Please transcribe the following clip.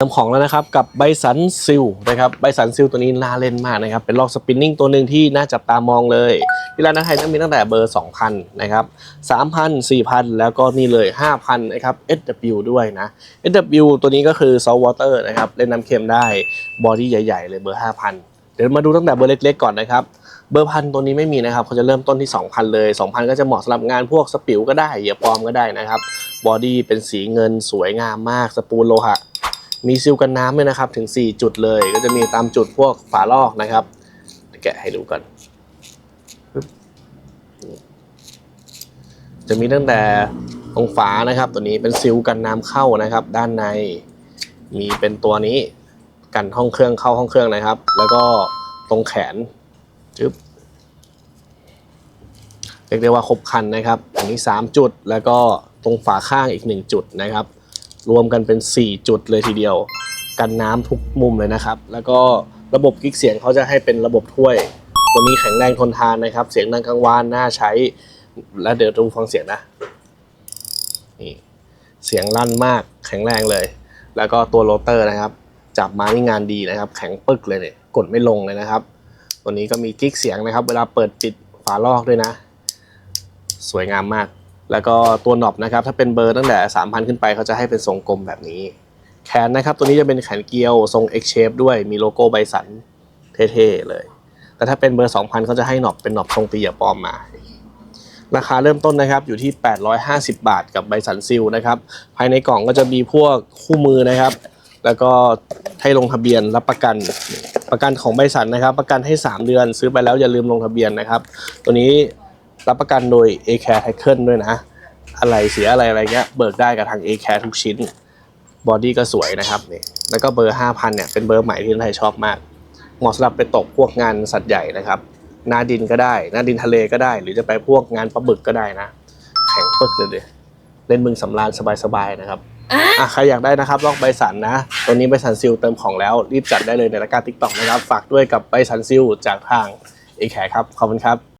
เติมของแล้วนะครับกับไบสันซิลนะครับไบสันซิลตัวนี้น่าเล่นมากนะครับเป็นลอกสปินนิ่งตัวหนึ่งที่น่าจับตามองเลย ที่ร้านอาหารไทยนั้นมีตั้งแต่เบอร์ 2,000 นะครับ 3,000 4,000 แล้วก็นี่เลย 5,000 นะครับ SW ด้วยนะ SW ตัวนี้ก็คือ salt water นะครับ เล่นน้ำเค็มได้บอดี้ใหญ่ ๆ เลยเบอร์ 5,000 เดี๋ยวมาดูตั้งแต่เบอร์เล็กๆก่อนนะครับเบอร์พันตัวนี้ไม่มีนะครับเขาจะเริ่มต้นที่ 2,000 เลย 2,000 ก็จะเหมาะสำหรับงานพวกสปิวก็ได้เหยียบปลอมก็ได้นะครับบอดี้เป็นสีเงินสวยงามมากสปูนโลหะ มีซิลกันน้ำด้วยนะครับถึง 4 จุดเลย ก็จะมีตามจุดพวกฝาลอกนะครับแกะให้ดูก่อนจะมีตั้งแต่ตรงฝานะครับ ตัวนี้เป็นซิลกันน้ำเข้านะครับ ด้านในมีเป็นตัวนี้กันห้องเครื่องเข้าห้องเครื่องนะครับ แล้วก็ตรงแขนจึ๊บเรียกได้ว่าครบคันนะครับอันนี้ 3 จุดแล้วก็ตรงฝาข้างอีก 1 จุดนะครับ รวมกันเป็น 4 จุดเลยทีเดียว กันน้ำทุกมุมเลยนะครับ แล้วก็ระบบกิ๊กเสียงเขาจะให้เป็นระบบถ้วย ตัวนี้แข็งแรงทนทานนะครับ เสียงดังกลางวานน่าใช้ แล้วเดี๋ยวดูฟังเสียงนะนี่เสียงลั่นมากแข็งแรงเลย แล้วก็ตัวโรเตอร์นะครับจับมานี่งานดีนะครับ แข็งปึกเลยเนี่ยกดไม่ลงเลยนะครับ ตัวนี้ก็มีกิ๊กเสียงนะครับ เวลาเปิดปิดฝาลอกด้วยนะ สวยงามมาก แล้วก็ตัวหนอบนะครับถ้าเป็นเบอร์ตั้งแต่ 3,000 ขึ้นไปเขาจะให้เป็นทรงกลมแบบนี้ แขนนะครับตัวนี้จะเป็นแขนเกลียวทรง X shape ด้วยมีโลโก้ไบสันเท่ๆเลย แต่ถ้าเป็นเบอร์ 2,000เขาจะให้หนอบเป็นหนอบทรงตีอย่าปลอมมาราคาเริ่มต้นนะครับอยู่ที่ 850 บาทกับไบสันซิลนะครับ ภายในกล่องก็จะมีพวกคู่มือนะครับ แล้วก็ให้ลงทะเบียนรับประกันประกันของไบสันนะครับ ประกันให้ 3 เดือนซื้อไปแล้วอย่าลืมลงทะเบียนนะครับ ตัวนี้ รับประกันโดย a c a r e Tackle ด้วยนะ อะไรเสียอะไรอะไรเงี้ยเบิกได้กับทาง a c a r e ทุกชิ้น บอดี้ก็สวยนะครับนี่แล้วก็เบอร์ 5,000เนี่ยเป็นเบอร์ใหม่ที่คนไทยชอบมาก เหมาะสำหรับไปตกพวกงานสัตว์ใหญ่นะครับหน้าดินก็ได้หน้าดินทะเลก็ได้ หรือจะไปพวกงานปลาบึกก็ได้นะ แข็งปึกเลยเดยเล่นมึงสำราญสบายๆนะครับอะใครอยากได้นะครับลอกใบสันนะตัวนี้ใบสันซิลเติมของแล้วรีบจัดได้เลยในรายการทิกตอกนะครับ ฝากด้วยกับใบสันซิลจากทางเอแขครับขอบคุณครับ